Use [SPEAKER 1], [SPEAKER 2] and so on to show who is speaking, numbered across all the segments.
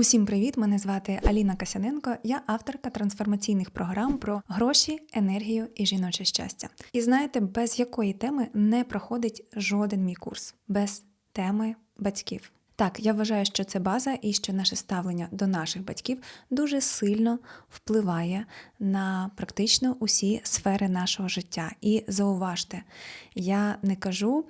[SPEAKER 1] Усім привіт! Мене звати Аліна Касяненко. Я авторка трансформаційних програм про гроші, енергію і жіноче щастя. І знаєте, без якої теми не проходить жоден мій курс без теми батьків. Так, я вважаю, що це база і що наше ставлення до наших батьків дуже сильно впливає на практично усі сфери нашого життя. І зауважте, я не кажу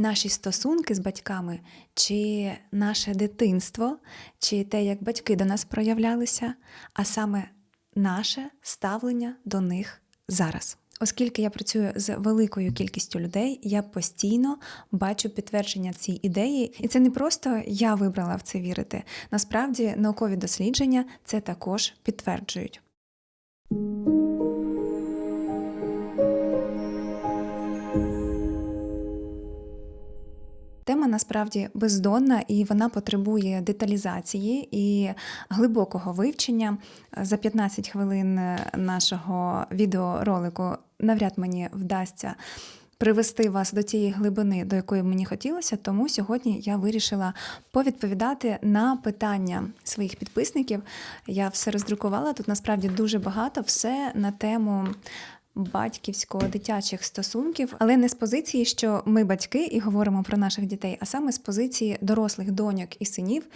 [SPEAKER 1] наші стосунки з батьками, чи наше дитинство, чи те, як батьки до нас проявлялися, а саме наше ставлення до них зараз. Оскільки я працюю з великою кількістю людей, я постійно бачу підтвердження цій ідеї, і це не просто я вибрала в це вірити. Насправді наукові дослідження це також підтверджують. Тема насправді бездонна і вона потребує деталізації і глибокого вивчення. За 15 хвилин нашого відеоролику навряд мені вдасться привести вас до тієї глибини, до якої мені хотілося. Тому сьогодні я вирішила повідповідати на питання своїх підписників. Я все роздрукувала. Тут насправді дуже багато, все на тему. Батьківсько-дитячих стосунків, але не з позиції, що ми батьки і говоримо про наших дітей, а саме з позиції дорослих доньок і синів,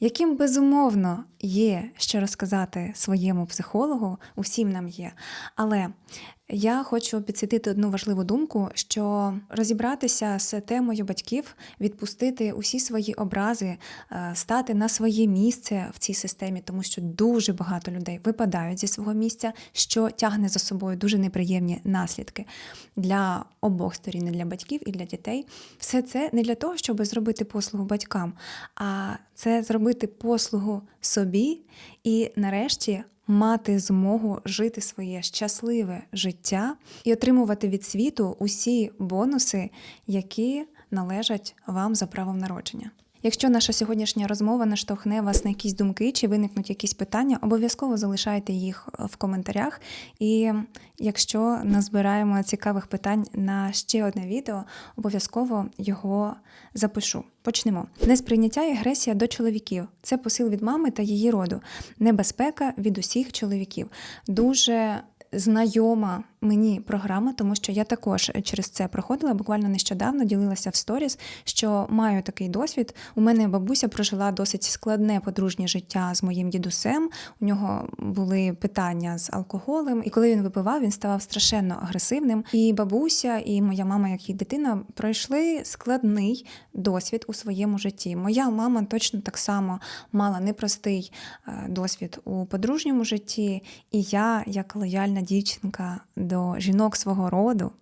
[SPEAKER 1] яким безумовно є що розказати своєму психологу, усім нам є. Але я хочу підсвітити одну важливу думку: що розібратися з темою батьків, відпустити усі свої образи, е, стати на своє місце в цій системі, тому що дуже багато людей випадають зі свого місця, що тягне за собою дуже неприємні наслідки для обох сторін, для батьків і для дітей. Все це не для того, щоб зробити послугу батькам, а це зробити послугу собі і, нарешті, мати змогу жити своє щасливе життя і отримувати від світу усі бонуси, які належать вам за правом народження. Якщо наша сьогоднішня розмова наштовхне вас на якісь думки чи виникнуть якісь питання, обов'язково залишайте їх в коментарях. І якщо назбираємо цікавих питань на ще одне відео, обов'язково його запишу. Почнемо. Несприйняття і агресія до чоловіків це посил від мами та її роду, небезпека від усіх чоловіків. Дуже знайома мені програма, тому що я також через це проходила. Буквально нещодавно ділилася в сторіс, що маю такий досвід. У мене бабуся прожила досить складне подружнє життя з моїм дідусем. У нього були питання з алкоголем, і коли він випивав, він ставав страшенно агресивним. І бабуся, і моя мама, як і дитина, пройшли складний досвід у своєму житті. Моя мама точно так само мала непростий е, досвід у подружньому житті, і я, як лояльна дівчинка до жінок свого роду,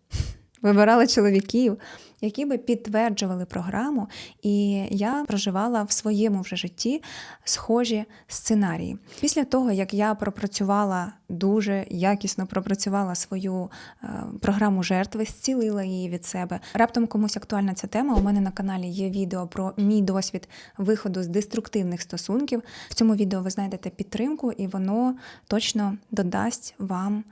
[SPEAKER 1] вибирала чоловіків, які би підтверджували програму, і я проживала в своєму вже житті схожі сценарії. Після того, як я пропрацювала дуже якісно пропрацювала свою е, програму жертви, зцілила її від себе. Раптом комусь актуальна ця тема. У мене на каналі є відео про мій досвід виходу з деструктивних стосунків. В цьому відео ви знайдете підтримку, і воно точно додасть вам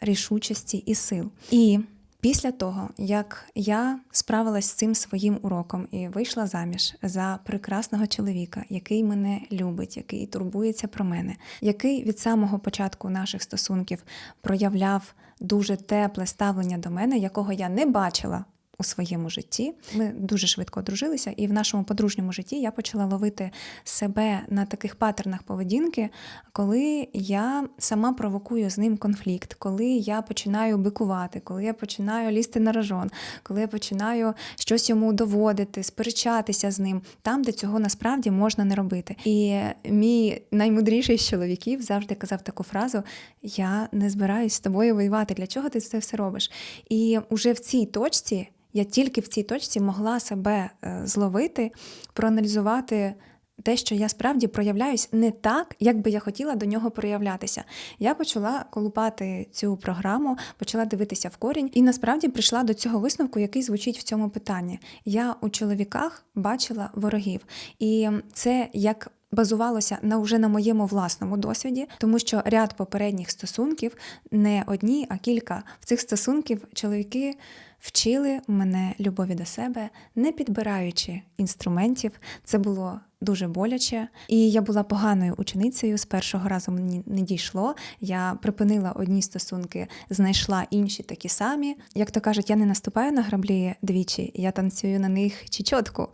[SPEAKER 1] рішучості і сил. І Після того, як я справилась з цим своїм уроком і вийшла заміж за прекрасного чоловіка, який мене любить, який турбується про мене, який від самого початку наших стосунків проявляв дуже тепле ставлення до мене, якого я не бачила у своєму житті. Ми дуже швидко одружилися, і в нашому подружньому житті я почала ловити себе на таких паттернах поведінки, коли я сама провокую з ним конфлікт, коли я починаю бикувати, коли я починаю лізти на рожон, коли я починаю щось йому доводити, сперечатися з ним, там, де цього насправді можна не робити. І мій наймудріший з чоловіків завжди казав таку фразу: Я не збираюсь з тобою воювати. Для чого ти це все робиш? І уже в цій точці. Я тільки в цій точці могла себе е, зловити, проаналізувати те, що я справді проявляюсь не так, як би я хотіла до нього проявлятися. Я почала колупати цю програму, почала дивитися в корінь, і насправді прийшла до цього висновку, який звучить в цьому питанні. Я у чоловіках бачила ворогів, і це як базувалося на вже на моєму власному досвіді, тому що ряд попередніх стосунків не одні, а кілька в цих стосунків чоловіки вчили мене любові до себе, не підбираючи інструментів. Це було дуже боляче, і я була поганою ученицею. З першого разу мені не дійшло. Я припинила одні стосунки, знайшла інші такі самі. Як то кажуть, я не наступаю на граблі двічі, я танцюю на них чечотку.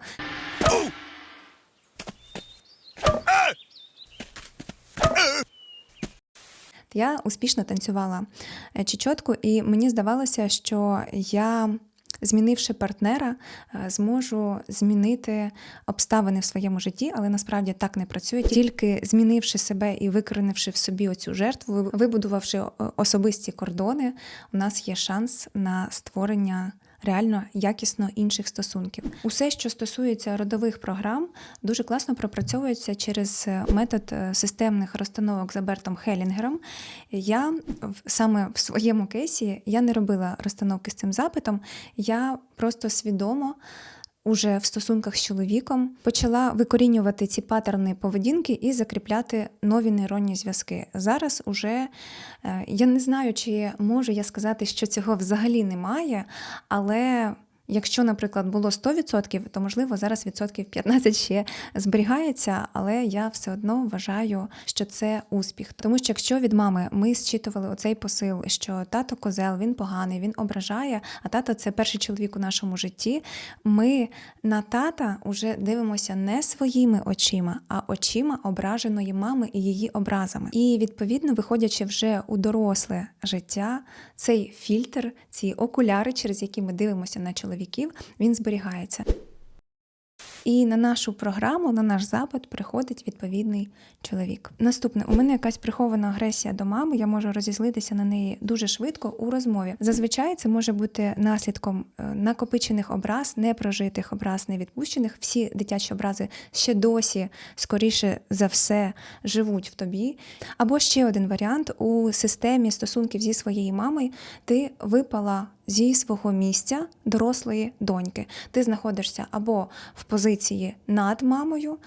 [SPEAKER 1] Я успішно танцювала е, чечотку, і мені здавалося, що я, змінивши партнера, е, зможу змінити обставини в своєму житті, але насправді так не працює. Тільки змінивши себе і викоренивши в собі оцю жертву, вибудувавши е, особисті кордони, у нас є шанс на створення. Реально якісно інших стосунків. Усе, що стосується родових програм, дуже класно пропрацьовується через е, метод е, системних розстановок за Бертом Хелінгером. Я саме в своєму кейсі я не робила розстановки з цим запитом. Я просто свідомо. Уже в стосунках з чоловіком почала викорінювати ці паттерни поведінки і закріпляти нові нейронні зв'язки. Зараз уже е, я не знаю, чи можу я сказати, що цього взагалі немає, але якщо, наприклад, було 100%, то можливо зараз відсотків 15 ще зберігається, але я все одно вважаю, що це успіх. Тому що якщо від мами ми зчитували оцей посил, що тато козел, він поганий, він ображає, а тато це перший чоловік у нашому житті. Ми на тата вже дивимося не своїми очима, а очима ображеної мами і її образами. І відповідно, виходячи вже у доросле життя, цей фільтр, ці окуляри, через які ми дивимося на чоловіків, він зберігається. І на нашу програму, на наш запит приходить відповідний чоловік. Наступне, у мене якась прихована агресія до мами, я можу розізлитися на неї дуже швидко у розмові. Зазвичай це може бути наслідком е, накопичених образ, непрожитих образ, невідпущених. Всі дитячі образи ще досі, скоріше за все, живуть в тобі. Або ще один варіант у системі стосунків зі своєю мамою ти випала зі свого місця дорослої доньки. Ти знаходишся або в позиції над мамою,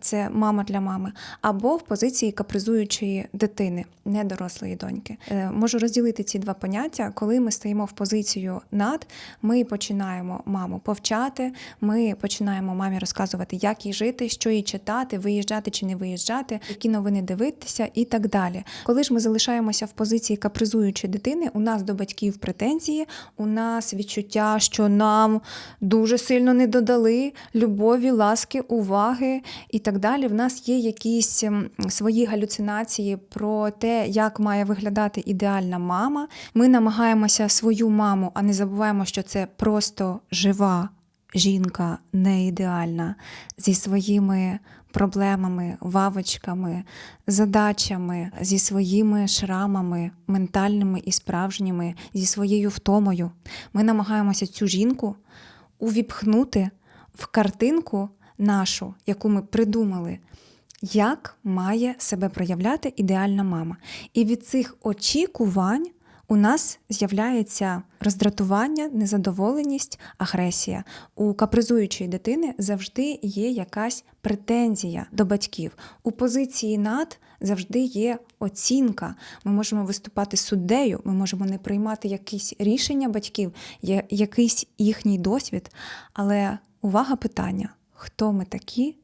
[SPEAKER 1] це мама для мами, або в позиції капризуючої дитини, недорослої доньки. Е, Можу розділити ці два поняття. Коли ми стоїмо в позицію над, ми починаємо маму повчати, ми починаємо мамі розказувати, як їй жити, що їй читати, виїжджати чи не виїжджати, які новини дивитися і так далі. Коли ж ми залишаємося в позиції капризуючої дитини, у нас до батьків претензії, у нас відчуття, що нам дуже сильно не додали любові, ласки, уваги і так далі. В нас є якісь ем, свої галюцинації про те, як має виглядати ідеальна мама. Ми намагаємося свою маму, а не забуваємо, що це просто жива жінка, не ідеальна, зі своїми проблемами, вавочками, задачами, зі своїми шрамами, ментальними і справжніми, зі своєю втомою. Ми намагаємося цю жінку увіпхнути в картинку нашу, яку ми придумали, як має себе проявляти ідеальна мама. І від цих очікувань у нас з'являється роздратування, незадоволеність, агресія. У капризуючої дитини завжди є якась претензія до батьків. У позиції над завжди є оцінка. Ми можемо виступати суддею, ми можемо не приймати якісь рішення батьків, якийсь їхній досвід. Але увага питання: хто ми такі,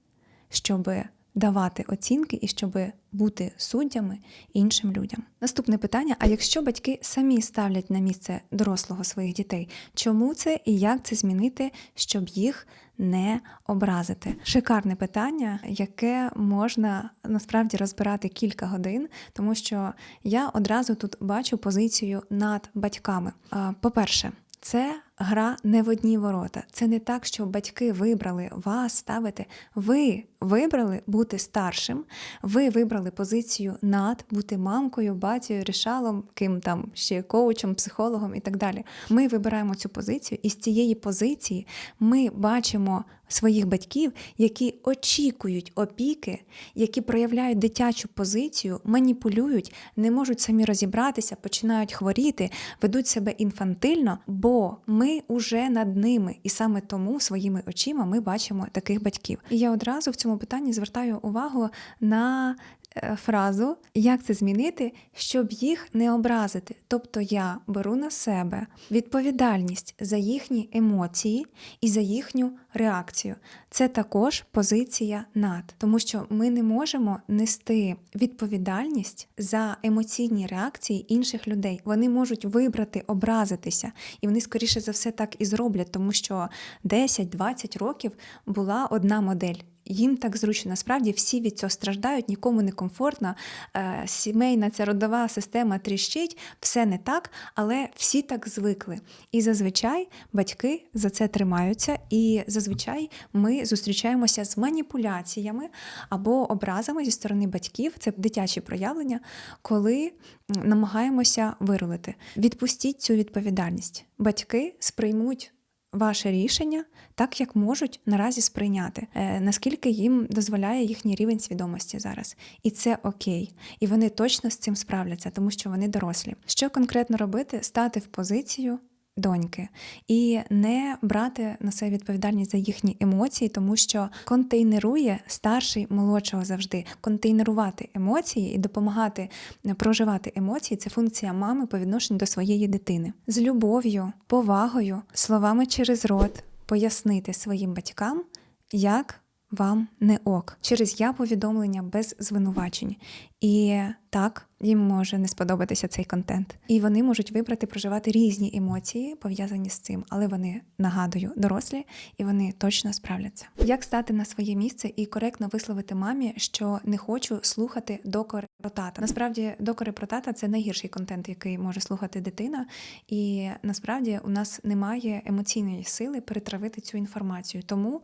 [SPEAKER 1] щоб давати оцінки і щоб бути суддями іншим людям. Наступне питання: а якщо батьки самі ставлять на місце дорослого своїх дітей, чому це і як це змінити, щоб їх не образити? Шикарне питання, яке можна насправді розбирати кілька годин, тому що я одразу тут бачу позицію над батьками. По-перше, це гра не в одні ворота. Це не так, що батьки вибрали вас ставити. Ви вибрали бути старшим, ви вибрали позицію над, бути мамкою, батькою, рішалом, ким там ще коучем, психологом і так далі. Ми вибираємо цю позицію, і з цієї позиції ми бачимо своїх батьків, які очікують опіки, які проявляють дитячу позицію, маніпулюють, не можуть самі розібратися, починають хворіти, ведуть себе інфантильно, бо ми уже над ними, і саме тому своїми очима ми бачимо таких батьків. І я одразу в цьому питанні звертаю увагу на е, фразу, як це змінити, щоб їх не образити. Тобто я беру на себе відповідальність за їхні емоції і за їхню реакцію. Це також позиція над, тому що ми не можемо нести відповідальність за емоційні реакції інших людей. Вони можуть вибрати образитися, і вони скоріше за все так і зроблять, тому що 10-20 років була одна модель. Їм так зручно. Насправді всі від цього страждають, нікому не комфортно. Е, Сімейна ця родова система тріщить, все не так, але всі так звикли. І зазвичай батьки за це тримаються, і зазвичай ми зустрічаємося з маніпуляціями або образами зі сторони батьків. Це дитячі проявлення, коли намагаємося вирулити. Відпустіть цю відповідальність. Батьки сприймуть ваше рішення так, як можуть наразі сприйняти, е, наскільки їм дозволяє їхній рівень свідомості зараз. І це окей. І вони точно з цим справляться, тому що вони дорослі. Що конкретно робити? Стати в позицію. Доньки і не брати на себе відповідальність за їхні емоції, тому що контейнерує старший молодшого завжди. Контейнерувати емоції і допомагати проживати емоції це функція мами по відношенню до своєї дитини з любов'ю, повагою, словами через рот пояснити своїм батькам, як вам не ок через я повідомлення без звинувачень. І так їм може не сподобатися цей контент. І вони можуть вибрати проживати різні емоції, пов'язані з цим, але вони нагадую дорослі і вони точно справляться. Як стати на своє місце і коректно висловити мамі, що не хочу слухати докори про тата. Насправді, докори про тата це найгірший контент, який може слухати дитина. І насправді у нас немає емоційної сили перетравити цю інформацію. Тому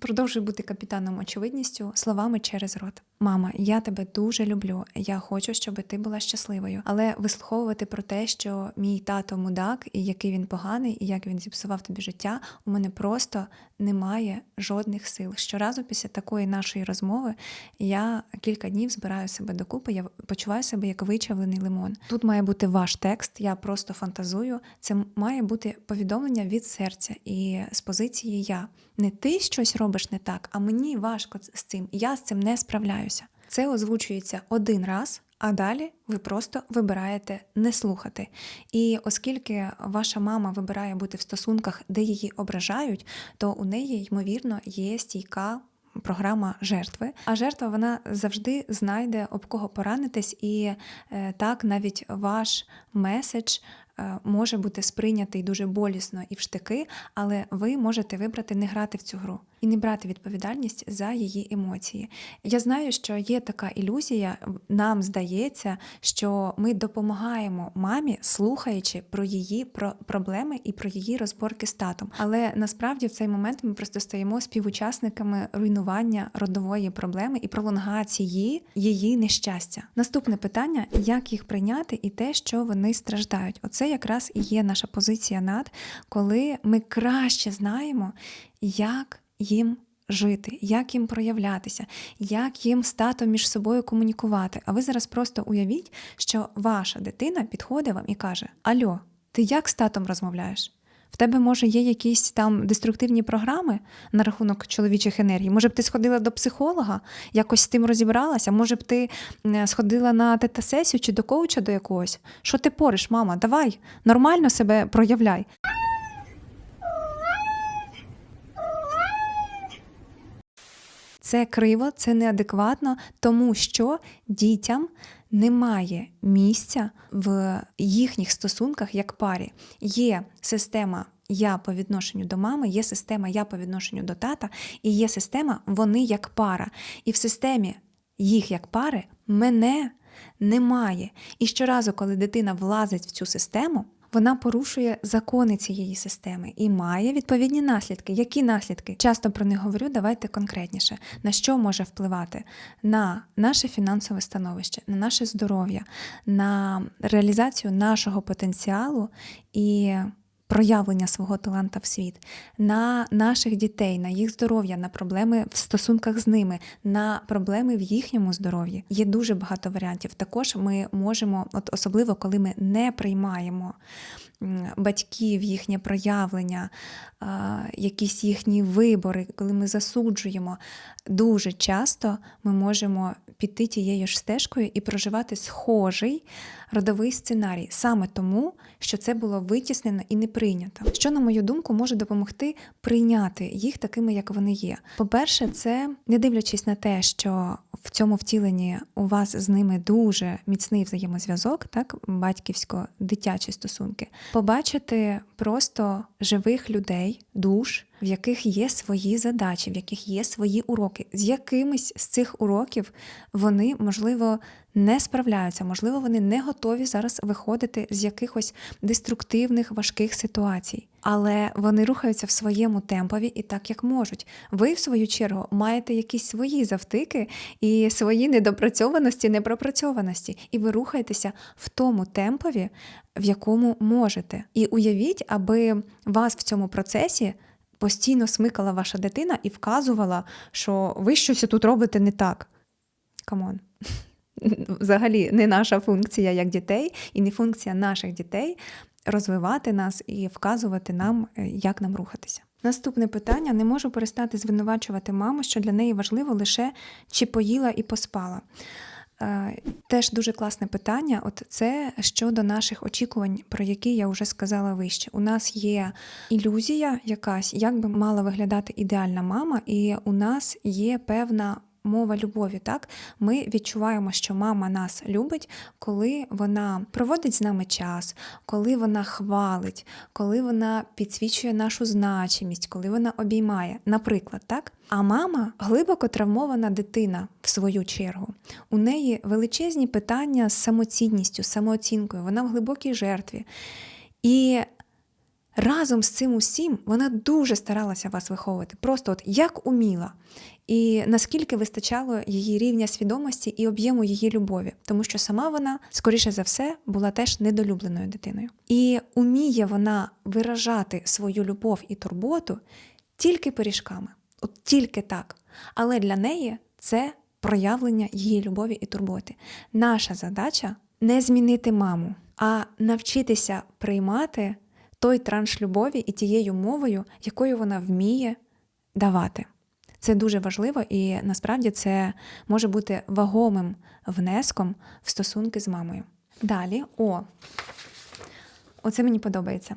[SPEAKER 1] Продовжуй бути капітаном очевидністю словами через рот. Мама, я тебе дуже люблю. Я хочу, щоб ти була щасливою. Але вислуховувати про те, що мій тато мудак, і який він поганий, і як він зіпсував тобі життя, у мене просто немає жодних сил. Щоразу після такої нашої розмови я кілька днів збираю себе докупи. Я почуваю себе як вичавлений лимон. Тут має бути ваш текст. Я просто фантазую. Це має бути повідомлення від серця і з позиції я. Не ти щось робиш не так, а мені важко з цим. Я з цим не справляюся. Це озвучується один раз, а далі ви просто вибираєте не слухати. І оскільки ваша мама вибирає бути в стосунках, де її ображають, то у неї, ймовірно, є стійка. Програма жертви, а жертва вона завжди знайде об кого поранитись, і е, так навіть ваш меседж може бути сприйнятий дуже болісно і в штики, але ви можете вибрати не грати в цю гру і не брати відповідальність за її емоції. Я знаю, що є така ілюзія, нам здається, що ми допомагаємо мамі, слухаючи про її про проблеми і про її розборки з татом. Але насправді в цей момент ми просто стаємо співучасниками руйнування родової проблеми і пролонгації її нещастя. Наступне питання: як їх прийняти, і те, що вони страждають. Оце якраз і є наша позиція над, коли ми краще знаємо, як їм жити, як їм проявлятися, як їм з татом між собою комунікувати. А ви зараз просто уявіть, що ваша дитина підходить вам і каже: Альо, ти як з татом розмовляєш? В тебе, може, є якісь там деструктивні програми на рахунок чоловічих енергій? Може б ти сходила до психолога, якось з тим розібралася? Може б ти сходила на тета-сесію чи до коуча до якогось? Що ти пориш, мама? Давай, нормально себе проявляй. Це криво, це неадекватно, тому що дітям немає місця в їхніх стосунках як парі. Є система я по відношенню до мами, є система я по відношенню до тата, і є система вони як пара. І в системі їх як пари мене немає. І щоразу, коли дитина влазить в цю систему, вона порушує закони цієї системи і має відповідні наслідки. Які наслідки? Часто про них говорю, давайте конкретніше. На що може впливати? На наше фінансове становище, на наше здоров'я, на реалізацію нашого потенціалу і проявлення свого таланта в світ, на наших дітей, на їх здоров'я, на проблеми в стосунках з ними, на проблеми в їхньому здоров'ї. Є дуже багато варіантів. Також ми можемо, от особливо коли ми не приймаємо батьків, їхнє проявлення, якісь їхні вибори, коли ми засуджуємо, дуже часто ми можемо піти тією ж стежкою і проживати схожий родовий сценарій, саме тому, що це було витіснено і не прийнято. Що, на мою думку, може допомогти прийняти їх такими, як вони є. По-перше, це не дивлячись на те, що в цьому втіленні у вас з ними дуже міцний взаємозв'язок, так батьківсько-дитячі стосунки, побачити просто живих людей, душ, в яких є свої задачі, в яких є свої уроки, з якимись з цих уроків вони, можливо, не справляються, можливо, вони не готові зараз виходити з якихось деструктивних важких ситуацій. Але вони рухаються в своєму темпові і так, як можуть. Ви, в свою чергу, маєте якісь свої завтики і свої недопрацьованості, непропрацьованості, і ви рухаєтеся в тому темпові, в якому можете. І уявіть, аби вас в цьому процесі постійно смикала ваша дитина і вказувала, що ви щось тут робите не так. Камон. Взагалі, не наша функція як дітей, і не функція наших дітей розвивати нас і вказувати нам, е, як нам рухатися. Наступне питання: не можу перестати звинувачувати маму, що для неї важливо лише чи поїла і поспала. Е, Теж дуже класне питання. От це щодо наших очікувань, про які я вже сказала вище. У нас є ілюзія якась, як би мала виглядати ідеальна мама, і у нас є певна. Мова любові, так ми відчуваємо, що мама нас любить, коли вона проводить з нами час, коли вона хвалить, коли вона підсвічує нашу значимість, коли вона обіймає, наприклад, так. А мама глибоко травмована дитина в свою чергу. У неї величезні питання з самоцінністю, самооцінкою, вона в глибокій жертві. І разом з цим усім вона дуже старалася вас виховувати, просто от як уміла. І наскільки вистачало її рівня свідомості і об'єму її любові, тому що сама вона, скоріше за все, була теж недолюбленою дитиною. І уміє вона виражати свою любов і турботу тільки пиріжками, от тільки так. Але для неї це проявлення її любові і турботи. Наша задача не змінити маму, а навчитися приймати той транш любові і тією мовою, якою вона вміє давати. Це дуже важливо, і насправді це може бути вагомим внеском в стосунки з мамою. Далі, о, оце мені подобається.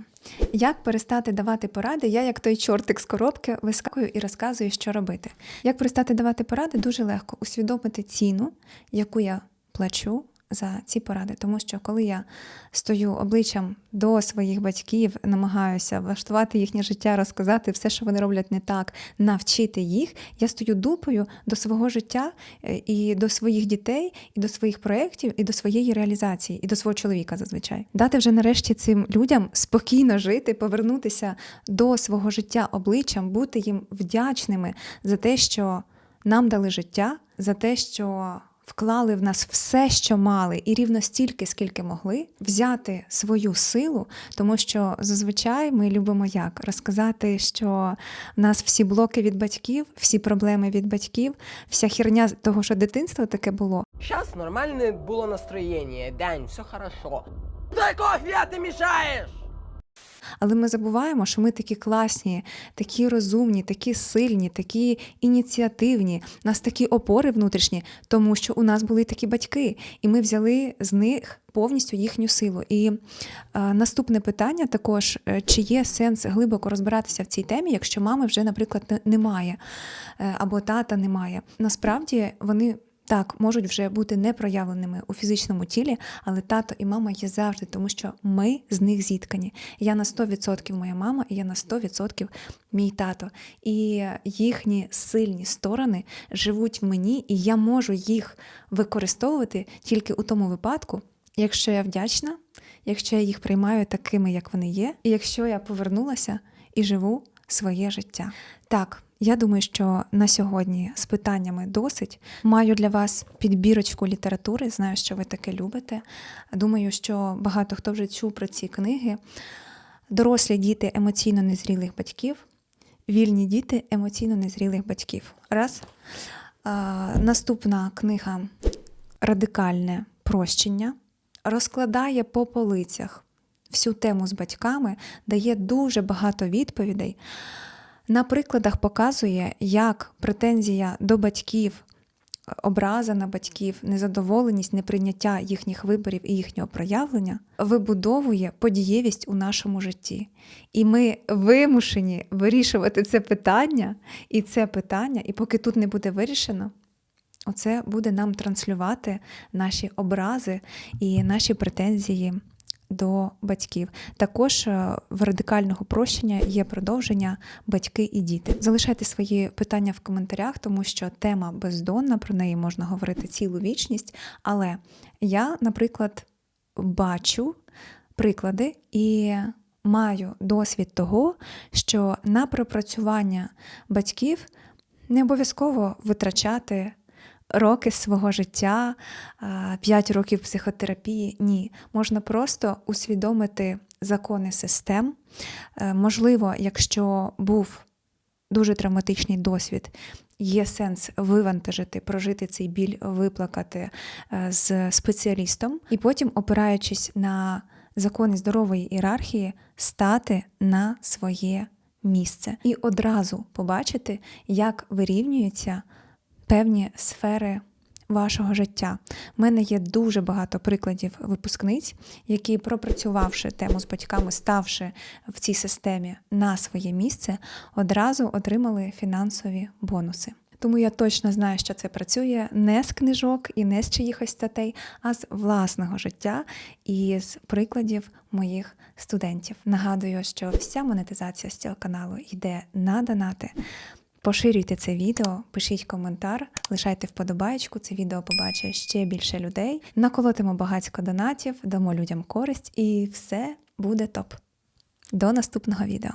[SPEAKER 1] Як перестати давати поради? Я, як той чортик з коробки, вискакую і розказую, що робити. Як перестати давати поради, дуже легко усвідомити ціну, яку я плачу за ці поради. Тому що коли я стою обличчям до своїх батьків, намагаюся влаштувати їхнє життя, розказати все, що вони роблять не так, навчити їх, я стою дупою до свого життя е, і до своїх дітей, і до своїх проєктів, і до своєї реалізації, і до свого чоловіка зазвичай. Дати вже нарешті цим людям спокійно жити, повернутися до свого життя обличчям, бути їм вдячними за те, що нам дали життя, за те, що вклали в нас все, що мали, і рівно стільки, скільки могли, взяти свою силу, тому що зазвичай ми любимо як розказати, що в нас всі блоки від батьків, всі проблеми від батьків, вся херня того, що дитинство таке було.
[SPEAKER 2] Сейчас нормальное было настроение, Дань, все хорошо. Дай кофе, а ты мешаешь!
[SPEAKER 1] Але ми забуваємо, що ми такі класні, такі розумні, такі сильні, такі ініціативні, у нас такі опори внутрішні, тому що у нас були такі батьки, і ми взяли з них повністю їхню силу. І е, наступне питання також: е, чи є сенс глибоко розбиратися в цій темі, якщо мами вже, наприклад, немає е, або тата немає. Насправді вони. Так, можуть вже бути непроявленими у фізичному тілі, але тато і мама є завжди, тому що ми з них зіткані. Я на 100% моя мама, і я на 100% мій тато. І їхні сильні сторони живуть в мені, і я можу їх використовувати тільки у тому випадку, якщо я вдячна, якщо я їх приймаю такими, як вони є, і якщо я повернулася і живу своє життя. Так, я думаю, що на сьогодні з питаннями досить. Маю для вас підбірочку літератури. Знаю, що ви таке любите. Думаю, що багато хто вже чув про ці книги. Дорослі діти емоційно незрілих батьків, вільні діти емоційно незрілих батьків. Раз. А, наступна книга Радикальне прощення розкладає по полицях всю тему з батьками, дає дуже багато відповідей. На прикладах показує, як претензія до батьків, образа на батьків, незадоволеність, неприйняття їхніх виборів і їхнього проявлення вибудовує подієвість у нашому житті. І ми вимушені вирішувати це питання, і це питання, і поки тут не буде вирішено, оце буде нам транслювати наші образи і наші претензії до батьків. Також е, в радикального прощення є продовження батьки і діти. Залишайте свої питання в коментарях, тому що тема бездонна, про неї можна говорити цілу вічність. Але я, наприклад, бачу приклади і маю досвід того, що на пропрацювання батьків не обов'язково витрачати роки свого життя, 5 років психотерапії. Ні, можна просто усвідомити закони систем. Е, Можливо, якщо був дуже травматичний досвід, є сенс вивантажити, прожити цей біль, виплакати е, з спеціалістом, і потім, опираючись на закони здорової ієрархії, стати на своє місце і одразу побачити, як вирівнюються певні сфери вашого життя. У мене є дуже багато прикладів випускниць, які, пропрацювавши тему з батьками, ставши в цій системі на своє місце, одразу отримали фінансові бонуси. Тому я точно знаю, що це працює не з книжок і не з чиїхось статей, а з власного життя і з прикладів моїх студентів. Нагадую, що вся монетизація з цього каналу йде на донати. Поширюйте це відео, пишіть коментар, лишайте вподобаєчку, Це відео побачить ще більше людей. Наколотимо багатько донатів, дамо людям користь, і все буде топ. До наступного відео.